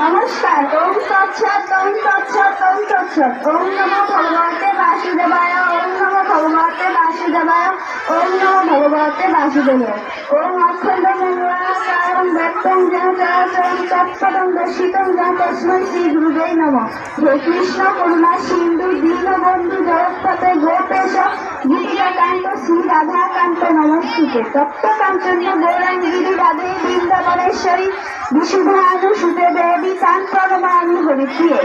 নমস্কার, ওম তৎসৎ ওম তৎসৎ ওম তৎসৎ। ওম নমো ভগবতে বাসুদেবায়, ওম নমো ভগবতে বাসুদেবায়, ওম নমো ভগবতে বাসুদেবায়। ওম অখণ্ড মঙ্গলাকারম ব্যক্তম জনচরাচরম তৎপদম দর্শিতম যা তস্মৈ শ্রী গুরুদেব নমঃ। হে কৃষ্ণ করুণা সিন্ধু, দীনবন্ধু জগৎপতে গোপেশ গীতিকাকান্ত শ্রী রাধাকান্ত নমস্তুতে। তপ্ত কাঞ্চন্য গৌরাঙ্গিরি রাধে বৃন্দাবনেশ্বরী বিশুদ্ধানু সুতে দেবী কান্তরমানু হরিপ্রিয়ে।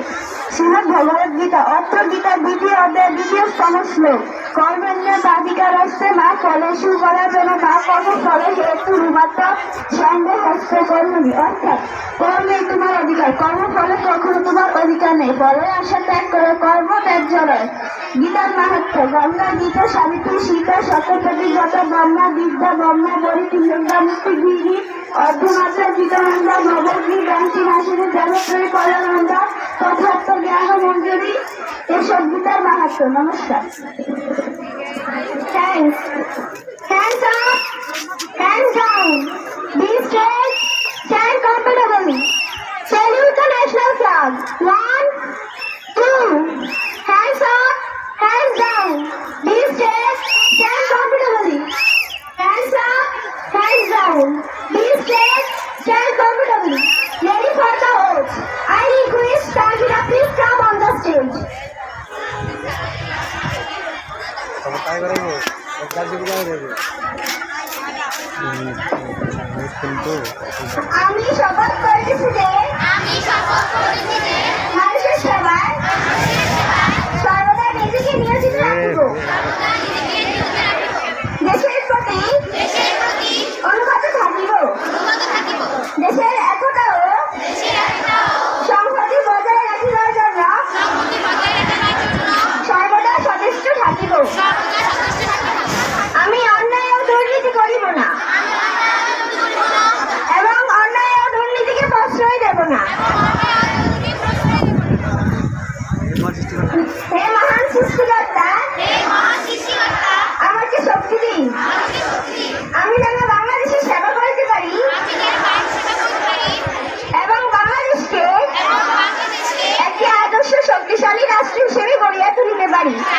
শ্রীমদ ভগবদ্গীতা অত্র গীতা দ্বিতীয় অধ্যায় দ্বিতীয় স্তম শ্লোক কর্মণ্য বাধিকার হস্তে মা ফলেশু করা যেন মা কর্ম ফলে হেতু রূপাত্ম সঙ্গে হস্তে কর্মী অর্থাৎ কর্মে তোমার অধিকার। কর্ম ফলে কখনো তোমার অধিকার নেই। ফলে আশা ত্যাগ করে কর্ম ত্যাগ জড়ায়। গীতার মাহাত্ম, গঙ্গা, গীতা, সাবিত্রী, সীতা সত্যপতি যত ব্রহ্মা, বিদ্যা, ব্রহ্মা বলি তিনগা মুক্তি, গিরি, অর্ধমাত্রা গীতানন্দা ভগবদ্গী ব্যাংকি নাসিনী দেবত্রী মঞ্জুরি এসব গীতার মাহাত্ম নমস্কার thanks Hands up, hands down. Be straight, stand comfortably. আমি শপথ করেছি যে আমি শপথ করেছি যে everybody.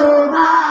শোভা